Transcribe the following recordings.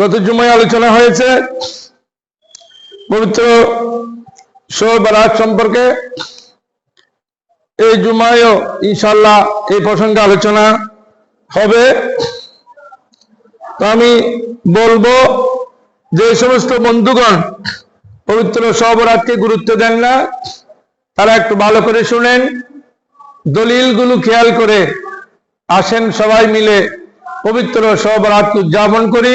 গত জুমায় আলোচনা হয়েছে পবিত্র শোভ রাত সম্পর্কে। এই জুমায়ও ইনশাল্লাহ এই প্রসঙ্গে আলোচনা হবে। তো আমি বলব যে সমস্ত বন্ধুগণ পবিত্র সবরাতকে গুরুত্ব দেন না, তারা একটু ভালো করে শুনেন, দলিলগুলো খেয়াল করে আসেন সবাই মিলে পবিত্র সবরাত উদযাপন করি।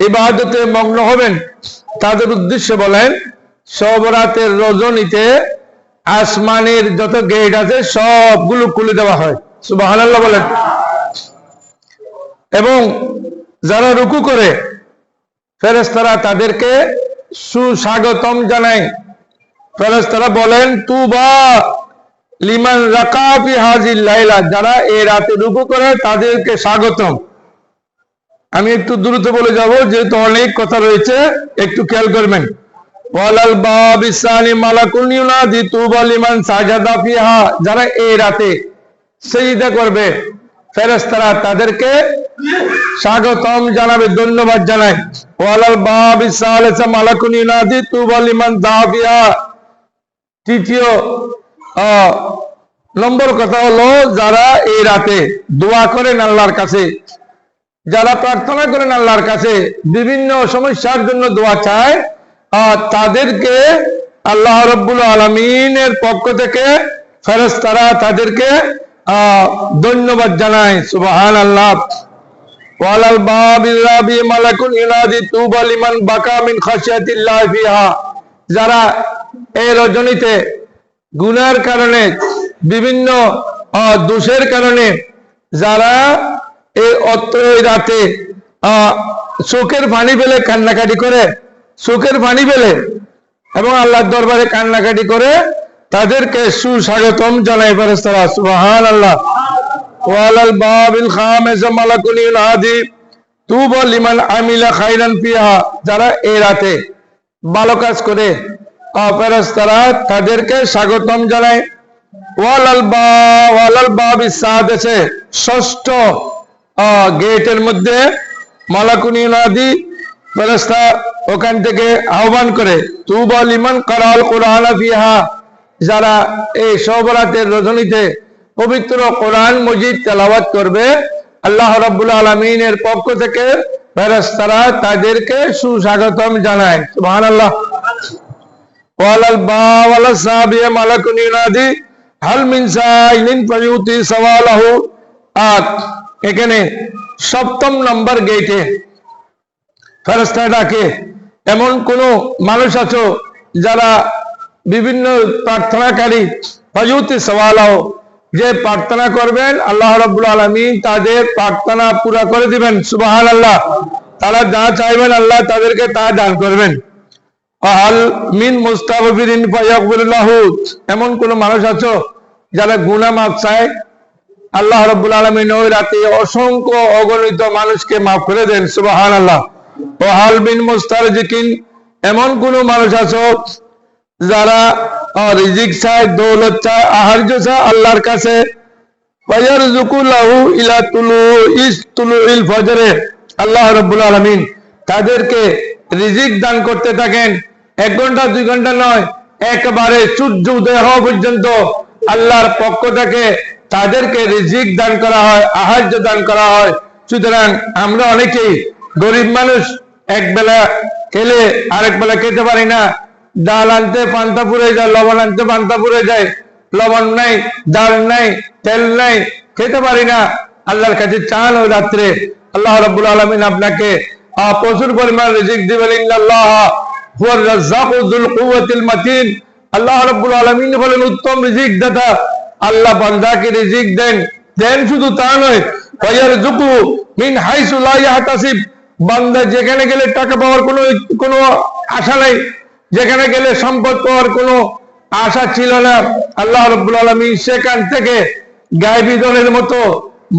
ইবাদতে মগ্ন হবেন। তাদের উদ্দেশ্যে বলেন, সবরাতের রজনীতে আসমানের যত গেট আছে সবগুলো খুলে দেওয়া হয়। সুবহানাল্লাহ বলেন। এবং যারা রুকু করে ফেরেস্তারা তাদেরকে সুস্বাগতম জানায়। ফেরেস্তারা বলেন, তুবা লিমান রাকাফি হাজির লাইলা। যারা এই রাতে রুকু করে, তাদেরকে স্বাগতম। আমি একটু দ্রুত বলে যাব, যেহেতু অনেক কথা রয়েছে, একটু খেয়াল করবেন। যারা এই রাতে সেজদা করবে, ফেরেশতারা তাদেরকে স্বাগতম জানাবে, ধন্যবাদ জানায়। ওয়ালাল বাব ইসালিসা মালাকুল ইউনাদি তুবা লিমান দাফিহা তৃতীয় নম্বর কথা হলো, যারা এই রাতে দোয়া করেন আল্লাহর কাছে যারা প্রার্থনা করেন আল্লাহর কাছে বিভিন্ন সমস্যার জন্য দোয়া চায় আহ, তাদেরকে আল্লাহ রব্বুল আলমিনের পক্ষ থেকে ফেরেশতারা তাদেরকে আহ, ধন্যবাদ জানায়। সুবহান আল্লাহ ওয়ালাল বাবিল রাবি মালাকুন যারা এই রজনীতে গুনার কারণে বিভিন্ন দোষের কারণে যারা এই রাতে চোখের পানি পেলে কান্নাকাটি করে চোখের পানি পেলে এবং আল্লাহর দরবারে কান্নাকাটি করে তাদেরকে সুস্বাগতম জানাই আল্লাহ খামিস মালাকুল ইউনাদি তুবা লিমান আমিলা যারা তাদেরকে স্বাগতম বা ষষ্ঠ গেটের মধ্যে মালাকুনি নাদি ফেরেশতা ওখান থেকে আহ্বান করে তু তুবা লিমান কারাল কোরআন যারা এই সবরাতের রজনীতে পবিত্র কোরআন মজিদ তেলাওয়াত করবে, আল্লাহ রাব্বুল আলামিনের পক্ষ থেকে ফেরেশতারা তাদেরকে সুস্বাগতম জানায়। সুবহানাল্লাহ। ওয়ালাল বা ওয়ালা সাবিয়া মালাকুন ইউনাদি হাল মিন সাইলিন ফায়ুতি সওয়ালাহু, আত। এখানে সপ্তম নম্বর গেটে ফেরেশতা ডাকে এমন কোন মানুষ আছো যারা বিভিন্ন প্রার্থনাকারী ফায়ুতি সওয়ালাহু যে প্রার্থনা করবেন, আল্লাহ রাব্বুল আলামিন তাদের প্রার্থনা পুরা করে দিবেন, সুবহানাল্লাহ। তারা যা চাইবেন আল্লাহ তাদেরকে তা দান করবেন। মিন ফায়াগফিরুল্লাহু। এমন কোন মানুষ আছো যারা গুনাহ মাফ চায়? আল্লাহ রাব্বুল আলামিন ওই রাতে অসংখ্য অগণিত মানুষকে মাফ করে দেন সুবাহান আল্লাহ ও হাল মিন মুস্তারজিকিন, এমন কোন মানুষ আছো যারা রিজিক চায়, দৌলত চায়, আহার্য চায় আল্লাহর কাছে? আল্লাহ রাব্বুল আলামিন তাদেরকে রিজিক দান করতে থাকেন। এক ঘণ্টা, দুই ঘণ্টা নয়, একবারে সূর্য উদয় হওয়া পর্যন্ত আল্লাহর পক্ষ থেকে তাদেরকে রিজিক দান করা হয়, আহার্য দান করা হয়। সুতরাং আমরা অনেকেই গরিব মানুষ, এক বেলা খেলে আরেক বেলা খেতে পারি না। ডাল আনতে পান্তা পুড়ে যায়, লবণ আনতে পান্তা পুড়ে যায়। লবণ নাই, ডাল নাই, তেল নাই, খেতে পারি না। আল্লাহর কাছে চান ওই রাত্রে আল্লাহ রাব্বুল আলামিন আপনাকে প্রচুর পরিমাণ রিজিক দিবেন। আল্লাহ রাব্বুল আলামিন বলেন, উত্তম রিজিক দাতা আল্লাহ বান্দাকে রিজিক দেন। দেন শুধু তা নয় মিন হাইসু লা ইয়াহতাসিব। বান্দা যেখানে গেলে টাকা পাওয়ার কোনো কোনো আশা নাই, যেখানে গেলে সম্পদ পাওয়ার কোনো আশা ছিল না। আল্লাহ রব্বুল আলমী সেখান থেকে গায়েবী দলের মতো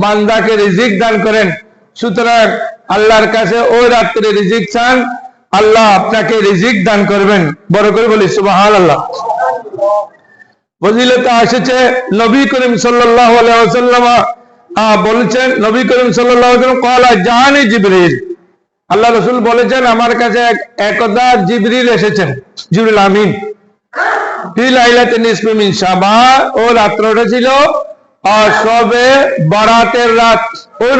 বান্দাকে রিজিক দান করেন। সুতরাং আল্লাহর কাছে ওই রাত্রে রিজিক চান, আল্লাহ আপনাকে রিজিক দান করবেন। বড় করে বলি সুবাহ আল্লাহ এসেছে নবী করিম সাল্লাহ বলেছেন নবী করিম সাল্লাহ কলা জাহানি জিবরিল আল্লাহ রসুল বলেছেন আমার কাছে একদা জিবরিল এসেছেন জিবরিল আমিন ও ছিল সবে বারাতের রাত ওই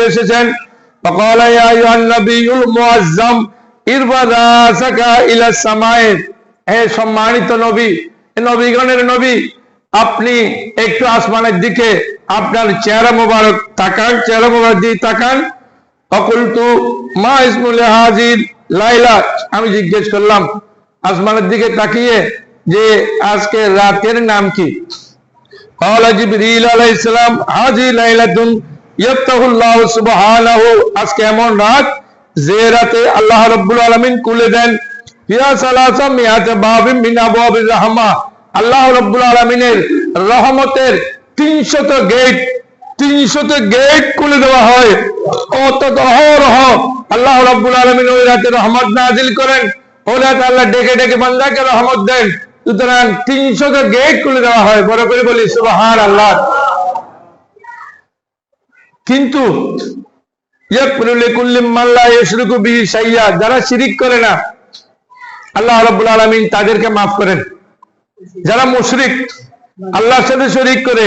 এসেছেন সম্মানিত নবী নবীগণের নবী আপনি একটু আসমানের দিকে আপনার চেহারা মোবারক তাকান, চেহারা মোবারক দিয়ে তাকান। অকুলতু মা ইসমুল হাজির লাইলা, আমি জিজ্ঞেস করলাম, আসমানের দিকে তাকিয়ে যে আজকে রাতের নাম কি? আল্লাহ রবুল আলমিন কুলে দেন আল্লাহ রাব্বুল আলামিনের রহমতের 300 গেট 300 গেট খুলে দেওয়া হয়। আল্লাহ রাব্বুল আলামিন ওই রাতে রহমত নাজিল করেন। ওই রাতে আল্লাহ ডেকে ডেকে বান্দাকে রহমত দেন। সুতরাং তিনশো গেট খুলে দেওয়া হয়। বড় করে বলি সুবাহান আল্লাহ কিন্তু যারা শিরিক করে না, আল্লাহ রব্বুল আলমিন তাদেরকে মাফ করেন। যারা মুশরিক, আল্লাহর সাথে শরিক করে,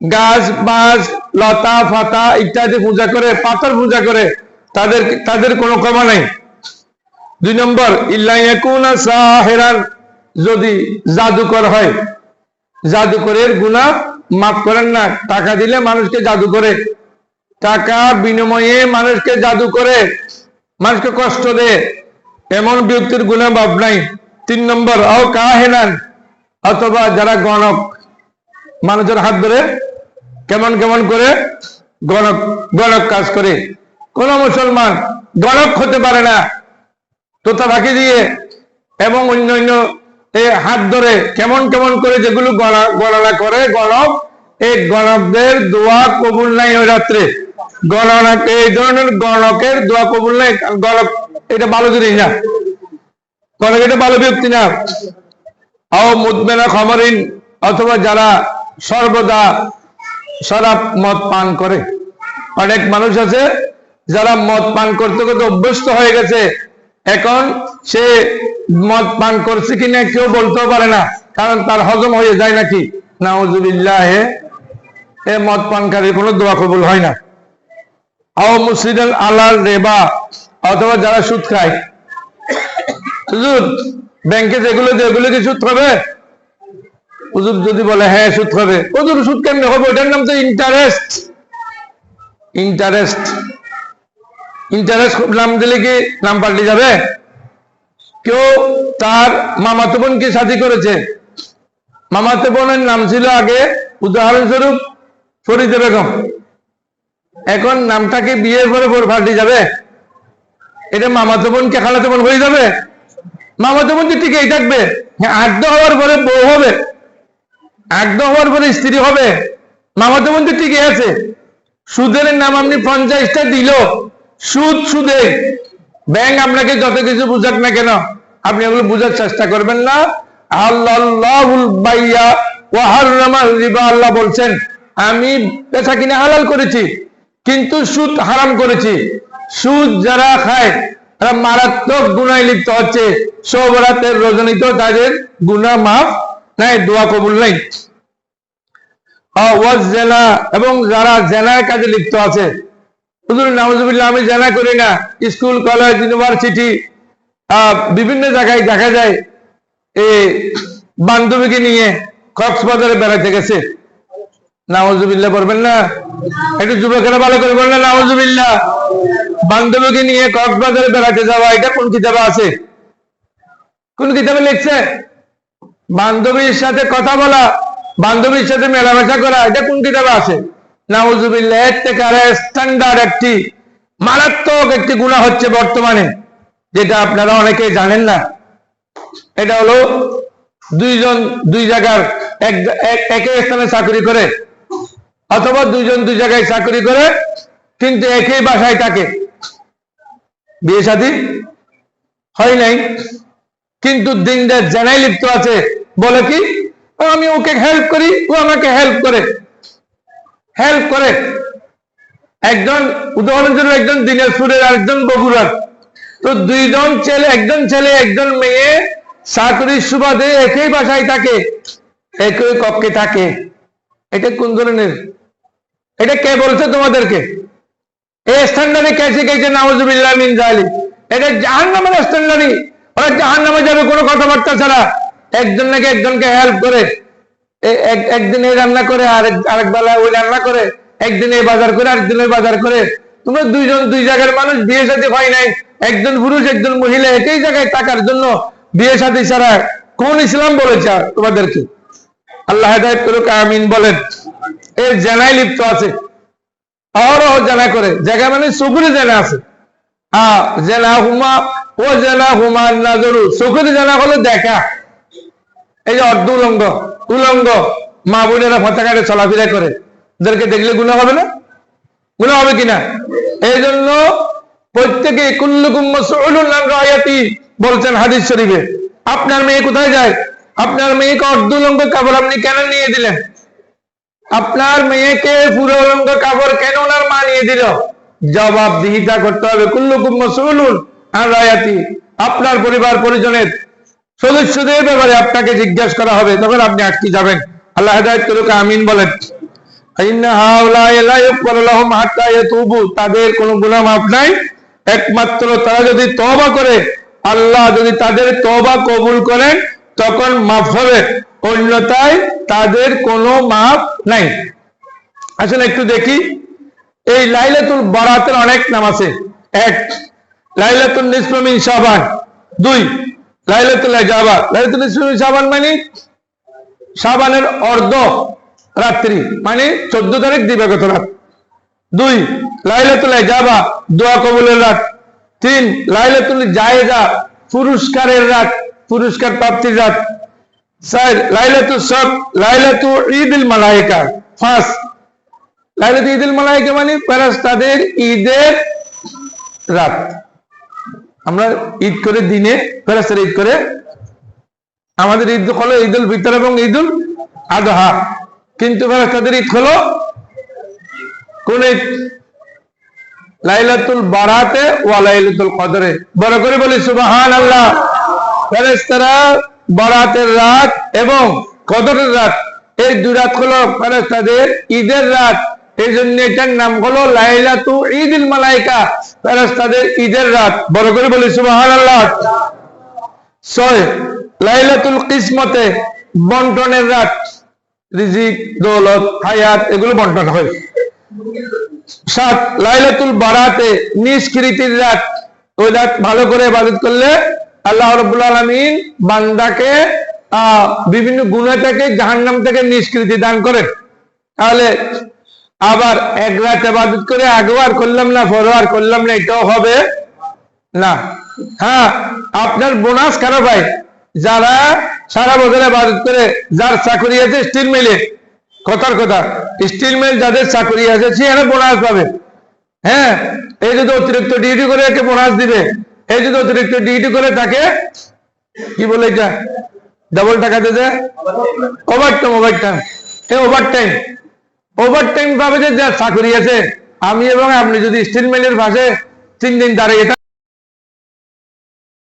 গাছ বাস লতা, ফাতা ইত্যাদি পূজা করে, পাথর পূজা করে, তাদের তাদের কোনো ক্ষমা নেই। দুই নম্বর ইল্লাইয়াকুনা যদি জাদুকর হয়, জাদুকরের গুণা মাফ করেন না। টাকা দিলে মানুষকে জাদু করে, টাকা বিনিময়ে মানুষকে জাদু করে, মানুষকে কষ্ট দেয়, এমন ব্যক্তির গুণা মাফ নাই। তিন নম্বর ও কাহেনান অথবা যারা গণক, মানুষের হাত ধরে কেমন কেমন করে গণক গণক কাজ করে। কোন মুসলমান গণক হতে পারে না। তোতা ফাঁকি দিয়ে এবং অন্য অন্য এই হাত ধরে কেমন কেমন করে যেগুলো গণা- গণনা করে গণক এই গণকদের দোয়া কবুল নাই ওই রাত্রে। গণনা এই ধরনের গণকের দোয়া কবুল নাই। গণক, এটা ভালো জিনিস না। গণক এটা ভালো ব্যক্তি না। আও মুদমেনা খমরিন, অথবা যারা সর্বদা শরাব মদ পান করে। অনেক মানুষ আছে যারা মদ পান করতে করতে অভ্যস্ত হয়ে গেছে। এখন সে মদ পান করছে কিনা কেউ বলতেও পারে না, কারণ তার হজম হয়ে যায় নাকি। নাউজুবিল্লাহ, এ মদ পানকারীর কোনো দোয়া কবুল হয় না। আও মুসলিদ আলাল রেবা, অথবা যারা সুদ খায়। ব্যাংকে যেগুলো যেগুলো কি সুদ হবে? হুজুর যদি বলে হ্যাঁ সুদ হবে। হুজুর, সুদ কেমনে হবে? ওটার নাম তো ইন্টারেস্ট ইন্টারেস্ট ইন্টারেস্ট নাম দিলে কি নাম পাল্টে যাবে? কেউ তার মামাতো বোনকে সাথী করেছে। মামাতো বোনের নাম ছিল আগে উদাহরণস্বরূপ ফরিদে বেগম। এখন নামটাকে বিয়ের পরে পাল্টে যাবে। এটা মামাতো বোনকে খালাতো বোন হয়ে যাবে। মামাতো বোন টিকেই থাকবে। আড্ডা হওয়ার পরে বউ হবে। একদম হওয়ার পরে স্ত্রী হবে। বোন তো টিকে আছে। সুদের নাম আপনি পঞ্চাশটা দিল। সুদ সুদে। ব্যাংক আপনাকে যত কিছু বুঝাক না কেন, আপনি এগুলো বুঝার চেষ্টা করবেন না। আল্লাহ বলছেন, আমি বেচা কিনে হালাল করেছি, কিন্তু সুদ হারাম করেছি। সুদ যারা খায় তারা মারাত্মক গুনায় লিপ্ত হচ্ছে। সবরাতের রজনীতেও তাদের গুনাহ মাফ নাই, দোয়া কবুল নাই। জেনা এবং যারা জেনার কাজে লিপ্ত আছে। আমি জেনা করি না। স্কুল, কলেজ, ইউনিভার্সিটি বিভিন্ন জায়গায় দেখা যায় এই বান্ধবীকে নিয়ে কক্সবাজারে বেড়াতে গেছে। নাওজুবিল্লাহ পড়বেন না? একটু যুবকেরা ভালো করে বললেন নাওজুবিল্লাহ বান্ধবীকে নিয়ে কক্সবাজারে বেড়াতে যাওয়া, এটা কোন কিতাবে আছে? কোন কিতাবে লিখছে? বান্ধবীর সাথে কথা বলা, বান্ধবীর সাথে মেলামেশা করা, এটা কোন কিতাবে আছে? নাউজুবিল্লাহ স্ট্যান্ডার্ড একটি, মারাত্মক একটি গুণা হচ্ছে বর্তমানে, যেটা আপনারা অনেকেই জানেন না। এটা হলো দুইজন, দুই জায়গার, এক, এক- একই স্থানে চাকরি করে, অথবা দুইজন দুই জায়গায় চাকরি করে, কিন্তু একই বাসায় থাকে। বিয়ে সাথী হয় নাই। কিন্তু দিনদার জানাই লিপ্ত আছে, বলে কি আমি ওকে হেল্প করি, ও আমাকে হেল্প করে হেল্প করে। একজন উদাহরণের জন্য একজন দিনাজপুরের আরেকজন বগুড়ার। তো দুইজন ছেলে, একজন ছেলে, একজন মেয়ে চাকরির সুবাদে একই বাসায় থাকে, একই কক্ষে থাকে। এটা কোন ধরনের? এটা কে বলছে তোমাদেরকে? এই স্ট্যান্ডার্ডে কে শিখেছে নাউজুবিল্লাহ মিন জালিম এটা জাহান্নামের স্ট্যান্ডার্ডই ওরা জাহান্নামে যাবে, কোনো কথাবার্তা ছাড়া। একজন নাকি একজনকে হেল্প করে এক- একদিন এই রান্না করে আরেক আরেক বেলা ওই রান্না করে, একদিন এই বাজার করে, আরেকদিন ওই বাজার করে। তোমরা দুইজন, দুই জায়গার মানুষ বিয়ে সাথে হয় নাই। একজন পুরুষ, একজন মহিলা, একই জায়গায় টাকার জন্য বিয়ে সাথে ছাড়া কোন ইসলাম বলেছে আর তোমাদেরকে? আল্লাহ করুক, আমিন বলেন। এই জেনায় লিপ্ত আছে। জেনা করে, জায়গা মানে জেনা আছে। হ্যাঁ চলাফেরা করে। ওদেরকে দেখলে গুণা হবে না? গুণা হবে কিনা? এই জন্য প্রত্যেকে, কুল্লুকুম বলছেন হাদিস শরীফে। আপনার মেয়ে কোথায় যায়? আপনার মেয়েকে অর্ধ উলঙ্গ কাপড় আপনি কেন নিয়ে দিলেন? আপনার মেয়েকে পুরো উলঙ্গ কাপড় কেন ওনার মা নিয়ে দিল? জবাবদিহিতা করতে হবে। কুল্লুকুম মাসউলুন আন রায়াতি। আপনার পরিবার পরিজনের সদস্যদের ব্যাপারে আপনাকে জিজ্ঞাসা করা হবে। তখন আপনি আটকে যাবেন। আল্লাহ হেদায়ত আমিন বলেন। তাদের কোনো গুনাহ মাফ নাই। একমাত্র তারা যদি তওবা করে, আল্লাহ যদি তাদের তওবা কবুল করেন তখন মাফ হবে। অন্যথায় তাদের কোনো মাফ নাই। আসলে একটু দেখি। এই লাইলাতুল বারাতের অনেক নাম আছে। এক লাইলাতুল নিসফ সাবান দুই, লাইলাতুল ইজাবা লাইলাতুল নিসফ সাবান মানে সাবানের অর্ধ রাত্রি মানে চোদ্দ তারিখ দিবাগত রাত। দুই, লাইলাতুল ইজাবা দোয়া কবুলের রাত। তিন, লাইলাতুল জায়েজা, পুরস্কারের রাত। পুরস্কার প্রাপ্তির রাত চার লাইলাতুল সব, লাইলাতু ঈদুল মালাইকা পাঁচ লাইলাতু ঈদুল মালাইকা মানে ফেরেশতাদের ঈদের রাত। আমরা ঈদ করে দিনে ফেরেস্তার ঈদ করে, আমাদের ঈদ হলো ঈদুল ফিতর এবং ঈদুল আদহা। কিন্তু ফেরেস্তাদের ঈদ হলো কোন ঈদ? লাইলাতুল বারাতে ওয়া লাইলাতুল কদরে। বড় করে বলি সুবহান আল্লাহ ফেরেস্তারা বারাতের রাত এবং কদরের রাত। এই দুই রাত হলো ফেরেস্তাদের ঈদের রাত। এই জন্য এটার নাম হলো লাইলাতু ঈদুল মালাইকা ফেরেস্তাদের ঈদের রাত। বড় করে বলি সুবহান আল্লাহ ছয়, লাইলাতুল কিসমতে বন্টনের রাত। রিজিক, দৌলত, হায়াত, এগুলো বন্টন হয়। সাত, লাইলাতুল বারাতে নিষ্কৃতির রাত। ওই রাত ভালো করে ইবাদত করলে আল্লাহ রব্বুল আলমিন বান্দাকে বিভিন্ন গুণা থেকে, জাহান্নাম থেকে নিষ্কৃতি দান করেন। তাহলে আবার এক রাত ইবাদত করে আগেও করলাম না আর করলাম না, এটাও হবে না। হ্যাঁ আপনার বোনাস কারও ভাই? যারা সারা বছর ইবাদত করে, যার চাকরি আছে স্টিল মিলে কথার কথা স্টিল মিল যাদের চাকরি আছে, সে বোনাস পাবে। হ্যাঁ এই যদি অতিরিক্ত ডিউটি করে একে বোনাস দিবে। এই যদি অতিরিক্ত ডিউটি করে তাকে কি বলে এটা? ডাবল টাকা দিতে ওভার টাইম ওভার টাইম এই ওভার টাইম ওভার পাবে যে চাকরি আছে, আমি এবং আপনি যদি স্টিল মিলের পাশে তিন দিন দাঁড়িয়ে